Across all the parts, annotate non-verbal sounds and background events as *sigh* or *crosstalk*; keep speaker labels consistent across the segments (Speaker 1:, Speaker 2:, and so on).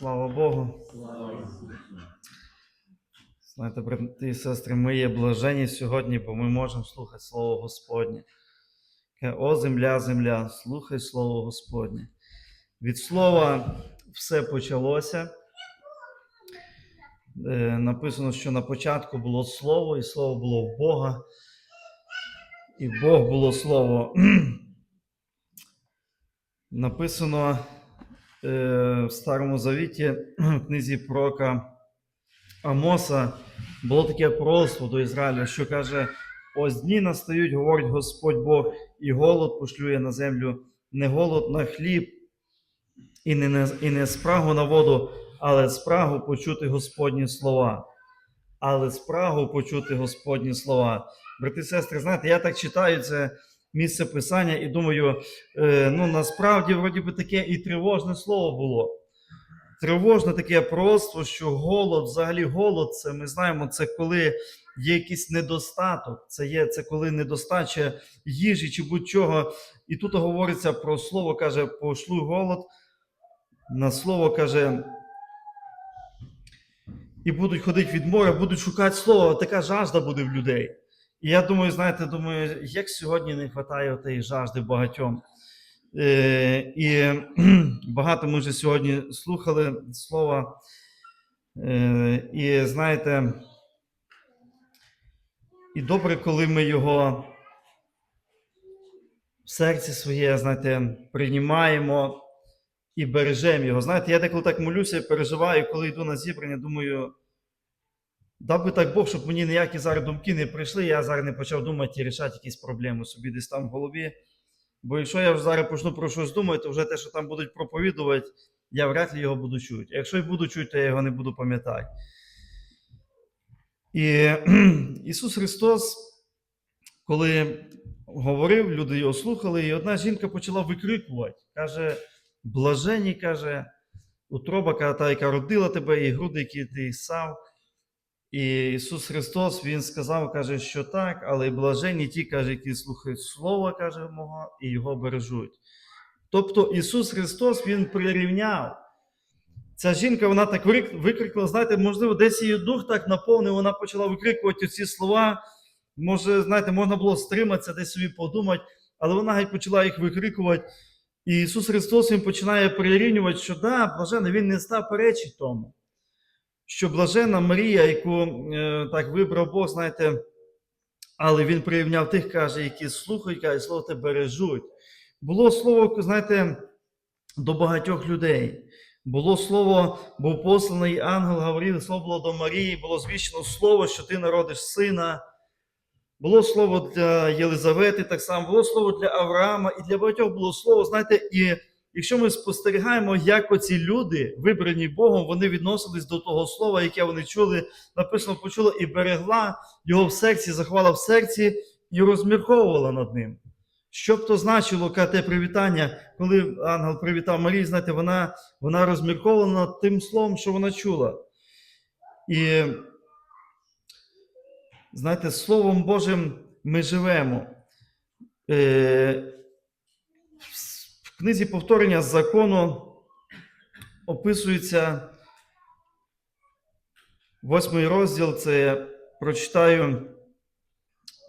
Speaker 1: Слава Богу. Знаєте, брати і сестри, ми є блажені сьогодні, бо ми можемо слухати Слово Господнє. О, земля, земля, слухай Слово Господнє. Від слова все почалося. Е, написано, що на початку було Слово, і Слово було в Бога. І Бог було Слово. *clears throat* Написано в Старому Завіті, в книзі пророка Амоса, було таке пророцтво до Ізраїля, що каже: ось дні настають, говорить Господь Бог, і голод пошлює на землю, не голод на хліб, і не, і не спрагу на воду, але спрагу почути Господні слова. Але спрагу почути Господні слова. Брати і сестри, знаєте, я так читаю це місце писання і думаю, е, ну насправді, вроді би, таке і тривожне слово було. Тривожне таке пророцтво, що голод, взагалі голод, це ми знаємо, це коли є якийсь недостаток, це є це коли недостача їжі чи будь-чого. І тут говориться про слово, каже, пошлю голод. На слово каже, і будуть ходити від моря, будуть шукати слово, така жажда буде в людей. І я думаю, знаєте, думаю, як сьогодні не вистачає тієї жажди багатьом. Е, і *clears throat* багато ми вже сьогодні слухали слова. Е, і знаєте, і добре, коли ми його в серці своє, знаєте, приймаємо і бережемо його. Знаєте, я деколи так молюся і переживаю, коли йду на зібрання, думаю, дав би так Бог, щоб мені ніякі зараз думки не прийшли, я зараз не почав думати і рішати якісь проблеми собі десь там в голові. Бо якщо я вже зараз почну про щось думати, то вже те, що там будуть проповідувати, я вряд ли його буду чути. Якщо й буду чути, то я його не буду пам'ятати. І Ісус Христос, коли говорив, люди його слухали, і одна жінка почала викрикувати. Каже, блажені, каже, утроба, та, яка родила тебе, і груди, які ти сав. І Ісус Христос Він сказав, каже, що так, але й блаженні ті, каже, які слухають Слово, каже мого, і його бережуть. Тобто Ісус Христос Він прирівняв. Ця жінка, вона так вик- викрикнула, знаєте, можливо, десь її дух так наповнив, вона почала викрикувати ці слова. Може, знаєте, можна було стриматися, десь собі подумати, але вона геть почала їх викрикувати. І Ісус Христос Він починає прирівнювати, що да, блажений, Він не став перечить тому що блажена Марія, яку е, так вибрав Бог, знаєте, але він прирівняв тих, каже, які слухають, каже, слово те бережуть. Було слово, знаєте, до багатьох людей. Було слово, був посланий ангел, говорив, слово було до Марії, було звіщено слово, що ти народиш сина. Було слово для Єлизавети, так само, було слово для Авраама, і для багатьох було слово, знаєте, і якщо ми спостерігаємо, як оці люди, вибрані Богом, вони відносились до того слова, яке вони чули, написано, почула і берегла його в серці, заховала в серці і розмірковувала над ним. Що б то значило те привітання, коли ангел привітав Марію, знаєте, вона, вона розмірковувала над тим словом, що вона чула. І знаєте, Словом Божим ми живемо. Е, книзі повторення закону описується восьмий розділ, це я прочитаю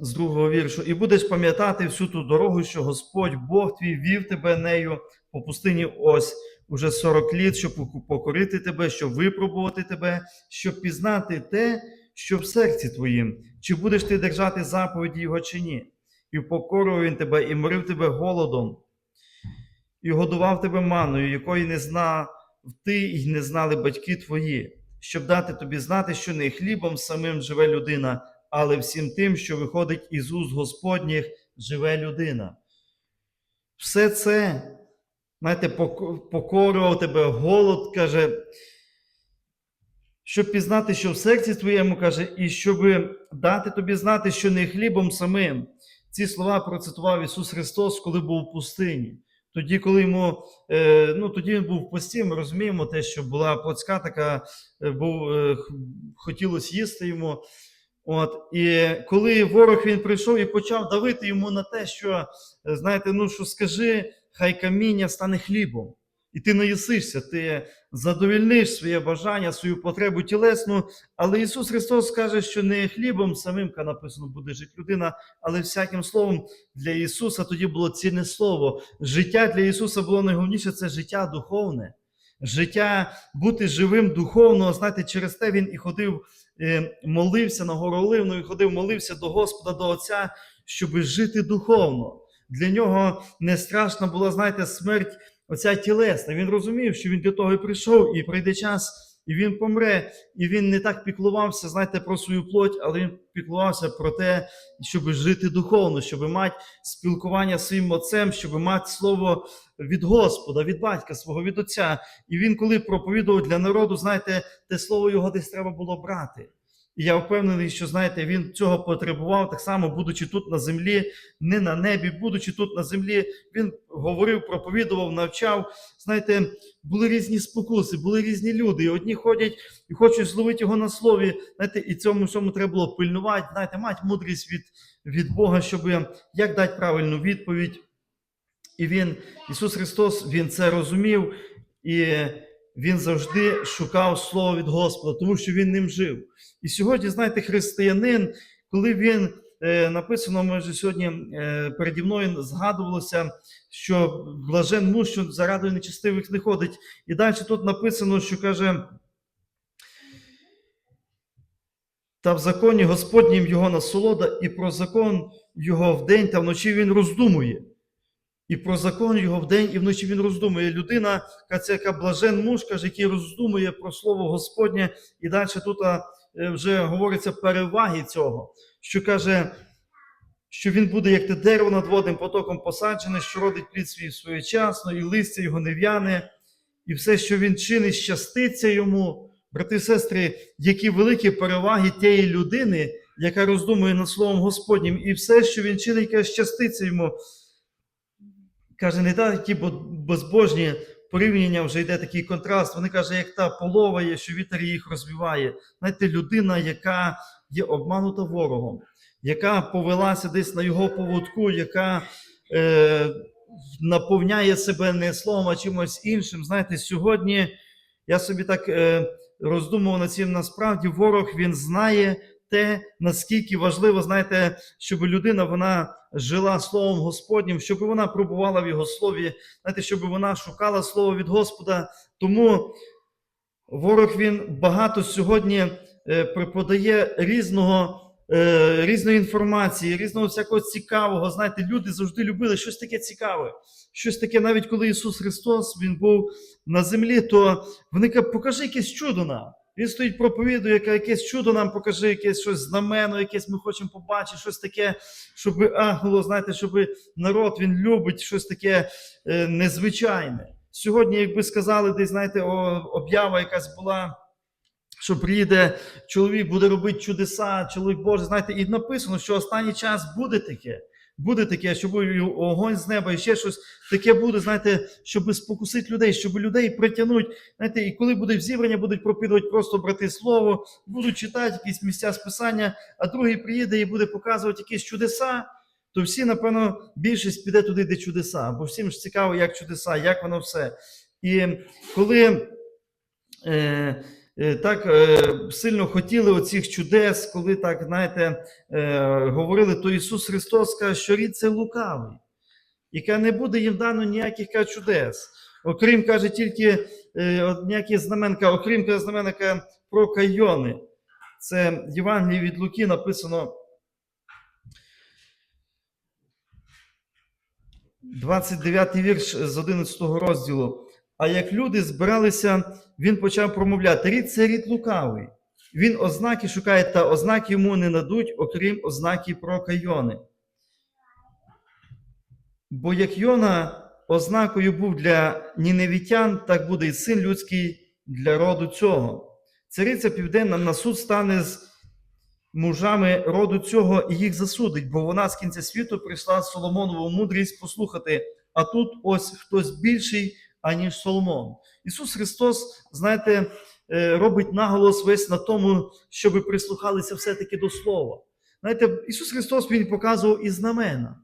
Speaker 1: з другого віршу. І будеш пам'ятати всю ту дорогу, що Господь Бог твій вів тебе нею по пустині ось уже 40 літ, щоб покорити тебе, щоб випробувати тебе, щоб пізнати те, що в серці твоїм, чи будеш ти держати заповіді Його чи ні. І впокорував він тебе, і морив тебе голодом, і годував тебе маною, якої не знав ти і не знали батьки твої, щоб дати тобі знати, що не хлібом самим живе людина, але всім тим, що виходить із уст Господніх, живе людина. Все це, знаєте, пок- покорював тебе голод, каже, щоб пізнати, що в серці твоєму каже, і щоб дати тобі знати, що не хлібом самим. Ці слова процитував Ісус Христос, коли був в пустині. Тоді, коли йому, е, ну тоді він був в пості, ми розуміємо те, що була плотська така, е, був, е, хотілося їсти йому. От, і коли ворог він прийшов і почав давити йому на те, що, знаєте, ну що скажи, хай каміння стане хлібом. І ти наїсишся, ти задовільниш своє бажання, свою потребу тілесну. Але Ісус Христос каже, що не хлібом самим, написано, буде жити людина, але всяким словом для Ісуса тоді було цінне слово. Життя для Ісуса було найголовніше це життя духовне. Життя бути живим духовно, знаєте, через те він і ходив, е, молився на гору Оливну, і ходив, молився до Господа, до Отця, щоб жити духовно. Для нього не страшна була, знаєте, смерть оця тілесна. Він розумів, що він для того і прийшов, і прийде час, і він помре. І він не так піклувався, знаєте, про свою плоть, але він піклувався про те, щоб жити духовно, щоб мати спілкування з своїм отцем, щоб мати слово від Господа, від батька свого, від Отця. І він, коли проповідував для народу, знаєте, те слово його десь треба було брати. І я впевнений, що знаєте, він цього потребував так само, будучи тут на землі, не на небі, будучи тут на землі, він говорив, проповідував, навчав. Знаєте, були різні спокуси, були різні люди. І одні ходять і хочуть зловити його на слові. Знаєте, і цьому всьому треба було пильнувати, знаєте, мати мудрість від, від Бога, щоб як дати правильну відповідь. І він, Ісус Христос, Він це розумів, і Він завжди шукав Слово від Господа, тому що Він ним жив. І сьогодні, знаєте, християнин, коли він е, написано, ми вже сьогодні е, переді мною згадувалося, що блажен муж, що заради нечестивих не ходить. І далі тут написано, що каже. Та в законі Господнім його насолода, і про закон його вдень та вночі він роздумує. І про закон його вдень і вночі він роздумує. Людина, каже, яка блажен муж, каже, який роздумує про слово Господнє, і далі тут е, вже говориться переваги цього, що каже, що він буде, як те дерево над водним потоком посаджене, що родить плід свій своєчасно, і листя його не в'яне, і все, що він чинить, щаститься йому. Брати і сестри, які великі переваги тієї людини, яка роздумує над Словом Господнім, і все, що він чинить, каже, щаститься йому. Каже, не такі безбожні порівняння вже йде такий контраст. Вони каже, як та полова є, що вітер їх розвиває. Знаєте, людина, яка є обманута ворогом, яка повелася десь на його поводку, яка е, наповняє себе не словом, а чимось іншим. Знаєте, сьогодні я собі так е, роздумував над цим. Насправді, ворог він знає те, наскільки важливо, знаєте, щоб людина вона жила Словом Господнім, щоб вона пробувала в Його слові, знаєте, щоб вона шукала слово від Господа. Тому ворог він багато сьогодні е, преподає різного. е, Різної інформації, різного всякого цікавого. Знаєте, люди завжди любили щось таке цікаве. Щось таке, навіть коли Ісус Христос Він був на землі, то вони кажуть, покажи якесь чудо нам. Він стоїть, проповідує, яке якесь чудо нам покажи, якесь щось знамено, якесь ми хочемо побачити, щось таке, щоб ахнуло, знаєте, щоб народ він любить щось таке е, незвичайне. Сьогодні, якби сказали, десь знаєте, о, об'ява якась була. Що приїде чоловік, буде робити чудеса, чоловік Божий, знаєте, і написано, що останній час буде таке. Буде таке, щоб огонь з неба і ще щось таке буде, знаєте, щоб спокусити людей, щоб людей притягнути. Знаєте, і коли буде зібрання, будуть проповідувати просто брати слово, будуть читати якісь місця списання, а другий приїде і буде показувати якісь чудеса, то всі, напевно, більшість піде туди, де чудеса. Бо всім ж цікаво, як чудеса, як воно все. І коли. Е, так е, сильно хотіли оцих чудес, коли так, знаєте, е, говорили, то Ісус Христос каже, що рід це лукавий, яка не буде їм дано ніяких каже, чудес. Окрім, каже, тільки е, от ніякі знаменка, окрім каже, знаменка про кайони. Це Євангелії від Луки написано 29 вірш з 11 розділу. А як люди збиралися, він почав промовляти: рід це рід лукавий. Він ознаки шукає, та ознаки йому не надуть, окрім ознаки про кайони. Бо як Йона ознакою був для ніневітян, так буде і син людський для роду цього. Цариця Південна на суд стане з мужами роду цього і їх засудить, бо вона з кінця світу прийшла Соломонову мудрість послухати, а тут ось хтось більший аніж Соломон. Ісус Христос, знаєте, е, робить наголос весь на тому, щоб прислухалися все-таки до Слова. Знаєте, Ісус Христос Він показував і знамена.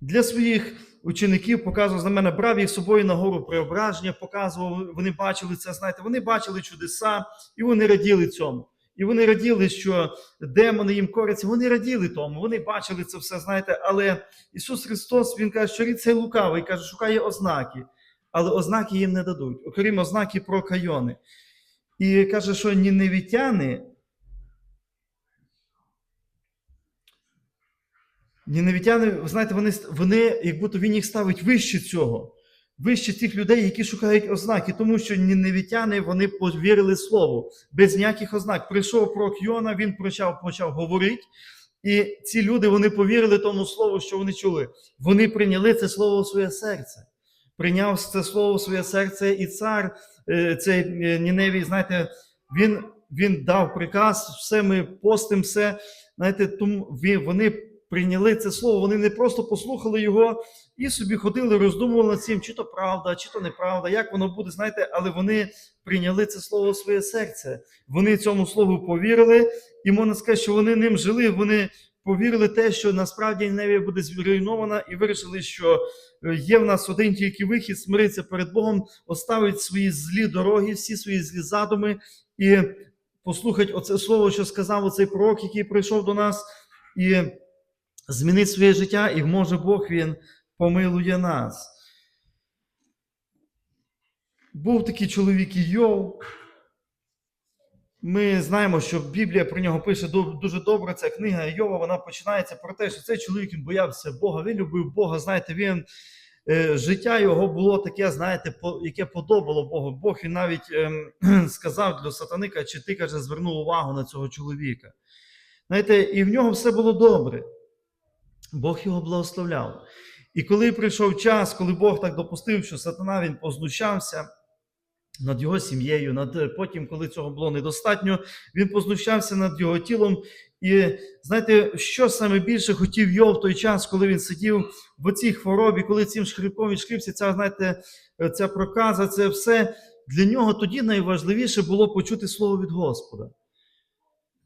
Speaker 1: Для своїх учеників, показував на мене, брав їх з собою на гору преображення, показував, вони бачили це, знаєте, вони бачили чудеса, і вони раділи цьому. І вони раділи, що демони їм коряться, вони раділи тому, вони бачили це все, знаєте, але Ісус Христос, Він каже, що рід цей лукавий, каже, шукає ознаки, але ознаки їм не дадуть, окрім ознаки про кайони. І каже, що ніневітяни, Ніневітяни, знаєте, вони, вони, як будто він їх ставить вище цього, вище тих людей, які шукають ознаки, тому що ніневітяни вони повірили слову без ніяких ознак. Прийшов пророк Йона, він почав, почав говорити, і ці люди вони повірили тому слову, що вони чули. Вони прийняли це слово у своє серце. Прийняв це слово у своє серце, і цар е, цей е, Ніневій, знаєте, він, він дав приказ, все ми постим, все. Знаєте, тому вони прийняли це слово, вони не просто послухали його і собі ходили, роздумували над цим, чи то правда, чи то неправда, як воно буде, знаєте, але вони прийняли це слово у своє серце. Вони цьому слову повірили, і можна сказати, що вони ним жили. Вони повірили те, що насправді Ніневія буде зруйнована, і вирішили, що е, є в нас один тільки вихід, смиритися перед Богом, оставить свої злі дороги, всі свої злі задуми і послухати оце слово, що сказав оцей пророк, який прийшов до нас, і змінить своє життя, і може Бог він помилує нас. Був такий чоловік Йов. Ми знаємо, що Біблія про нього пише дуже добре. Ця книга Йова, вона починається про те, що цей чоловік він боявся Бога, він любив Бога. Знаєте, він е, життя його було таке, знаєте, яке подобало Богу. Бог він навіть ем, *clears throat* сказав для сатаника, чи ти каже, звернув увагу на цього чоловіка. Знаєте, і в нього все було добре. Бог його благословляв. І коли прийшов час, коли Бог так допустив, що сатана він познущався над його сім'єю, над потім, коли цього було недостатньо, він познущався над його тілом. І знаєте, що саме більше хотів Йов в той час, коли він сидів в цій хворобі, коли цим шкрипом відшкрився, ця, знаєте, ця проказа, це все для нього тоді найважливіше було почути слово від Господа.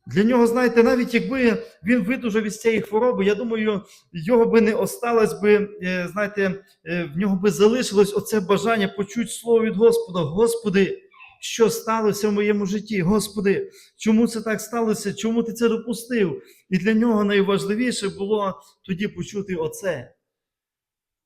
Speaker 1: Для нього, знаєте, навіть якби він видужав від цієї хвороби, я думаю, його би не осталось би, е, знаєте, е, в нього би залишилось оце бажання почути слово від Господа. Господи, що сталося в моєму житті? Господи, чому це так сталося? Чому ти це допустив? І для нього найважливіше було тоді почути оце.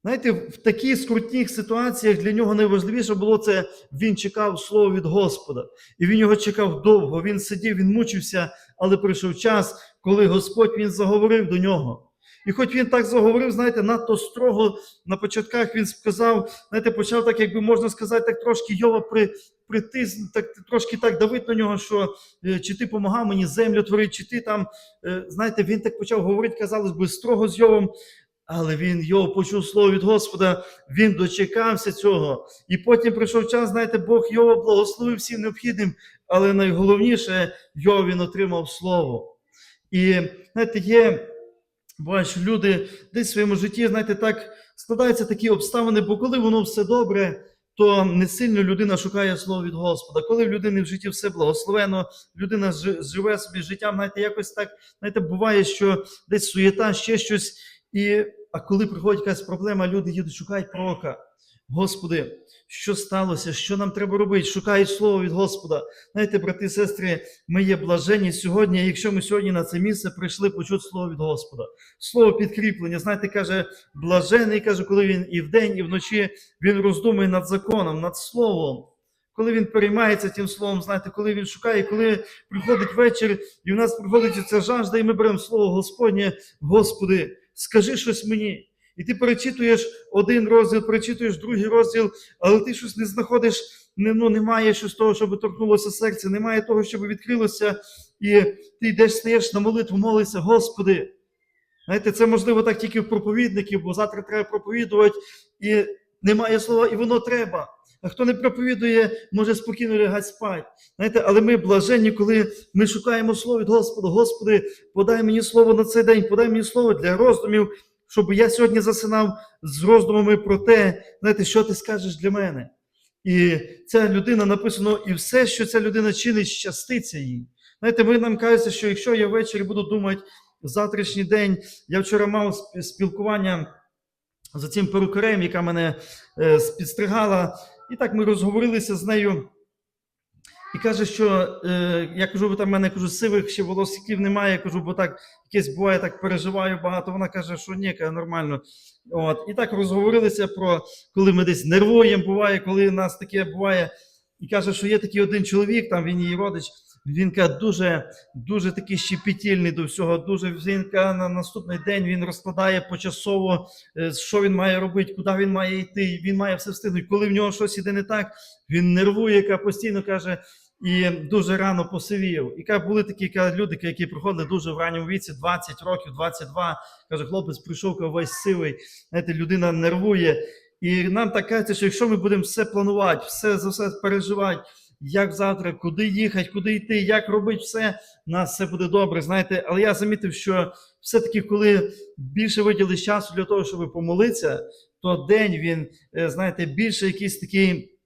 Speaker 1: Знаєте, в таких скрутних ситуаціях для нього найважливіше було це, він чекав слово від Господа. І він його чекав довго. Він сидів, він мучився, але прийшов час, коли Господь він заговорив до нього. І хоч він так заговорив, знаєте, надто строго на початках він сказав, знаєте, почав так, якби можна сказати, так трошки Йова при, притис, так, трошки так давить на нього, що е, чи ти помагав мені землю творити, чи ти там, е, знаєте, він так почав говорити, казалось би, строго з Йовом. Але він його почув слово від Господа, він дочекався цього. І потім прийшов час, знаєте, Бог його благословив всім необхідним, але найголовніше, його він отримав слово. І знаєте, є, буває, люди десь в своєму житті, знаєте, так складаються такі обставини, бо коли воно все добре, то не сильно людина шукає слово від Господа. Коли в людини в житті все благословено, людина жи- живе собі життям, знаєте, якось так, знаєте, буває, що десь суєта, ще щось. І, а коли приходить якась проблема, люди їдуть, шукають пророка. Господи, що сталося? Що нам треба робити? Шукають слово від Господа. Знаєте, брати і сестри, ми є блажені сьогодні, якщо ми сьогодні на це місце прийшли почути слово від Господа. Слово підкріплення. Знаєте, каже, блажений, каже, коли він і вдень, і вночі він роздумує над законом, над словом. Коли він переймається тим словом, знаєте, коли він шукає, коли приходить вечір, і в нас приходить ця жажда, і ми беремо слово Господнє, Господи, скажи щось мені. І ти перечитуєш один розділ, перечитуєш другий розділ, але ти щось не знаходиш, ну, немає щось того, щоб торкнулося серця, немає того, щоб відкрилося, і ти йдеш, стаєш на молитву, молишся, Господи. Знаєте, це можливо так тільки в проповідників, бо завтра треба проповідувати, і немає слова, і воно треба. А хто не проповідує, може спокійно лягати спати. Знаєте, але ми блаженні, коли ми шукаємо слово від Господа. Господи, подай мені слово на цей день, подай мені слово для роздумів, щоб я сьогодні засинав з роздумами про те, знаєте, що ти скажеш для мене. І ця людина написано, і все, що ця людина чинить, щаститься їй. Знаєте, ми нам кажеться, що якщо я ввечері буду думати завтрашній день, я вчора мав спілкування за цим перукарем, яка мене е, підстригала. І так ми розговорилися з нею. І каже, що е, я кажу, бо там в мене кажу, сивих ще волосиків немає. Я кажу, бо так якесь буває, так переживаю багато. Вона каже, що ні, каже, нормально. От. І так розговорилися про коли ми десь нервуємо, буває, коли у нас таке буває. І каже, що є такий один чоловік, там він її родич. Він каже, дуже, дуже такий щепетільний до всього. Дуже він каже, на наступний день він розкладає почасово, е, що він має робити, куди він має йти. Він має все встигнути. Коли в нього щось іде не так, він нервує, каже, постійно каже, і дуже рано посивів. І каже, були такі каже, люди, які приходили дуже в ранньому віці, 20 років, 22. Каже, хлопець прийшов каже, весь сивий. Знаєте, людина нервує. І нам так кажеться, що якщо ми будемо все планувати, все за все переживати, як завтра, куди їхати, куди йти, як робити все, у нас все буде добре. Знаєте, але я замітив, що все-таки, коли більше виділиш часу для того, щоб помолитися, то день він, е, знаєте, більше якийсь такий,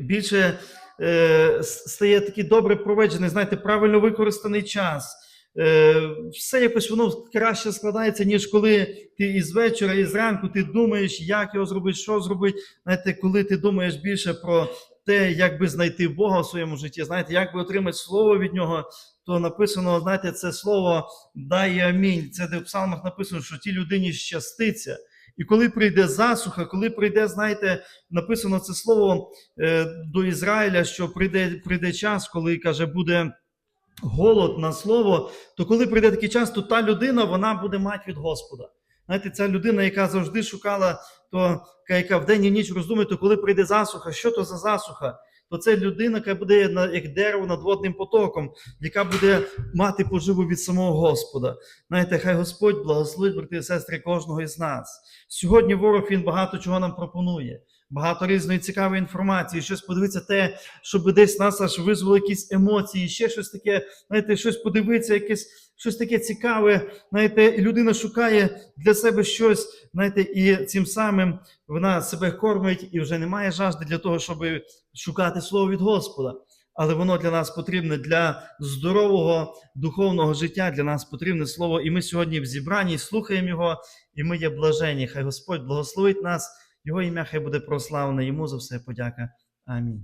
Speaker 1: більше е, стає такий добре проведжений, знаєте, правильно використаний час. Е, все якось воно краще складається, ніж коли ти із вечора, і зранку ти думаєш, як його зробити, що зробити. Знаєте, коли ти думаєш більше про те, як би знайти Бога в своєму житті, знаєте, як би отримати слово від нього, то написано, знаєте, це слово дай амінь. Це де в псалмах написано, що тій людині щаститься. І коли прийде засуха, коли прийде, знаєте, написано це слово е, до Ізраїля, що прийде, прийде час, коли каже, буде голод на слово, то коли прийде такий час, то та людина вона буде мати від Господа. Знаєте, ця людина, яка завжди шукала, то яка вдень і в ніч роздумує, то коли прийде засуха, що то за засуха? То це людина, яка буде як дерево над водним потоком, яка буде мати поживу від самого Господа. Знаєте, хай Господь благословить, брати і сестри, кожного із нас. Сьогодні ворог він багато чого нам пропонує. Багато різної цікавої інформації, щось подивитися те, щоб десь нас аж визвало якісь емоції, ще щось таке, знаєте, щось подивитися, якесь щось таке цікаве. Знаєте, людина шукає для себе щось, знаєте, і цим самим вона себе кормить і вже немає жажди для того, щоб шукати слово від Господа. Але воно для нас потрібне для здорового духовного життя. Для нас потрібне слово. І ми сьогодні в зібранні слухаємо його, і ми є блажені. Хай Господь благословить нас. Його ім'я хай буде прославлене. Йому за все подяка. Амінь.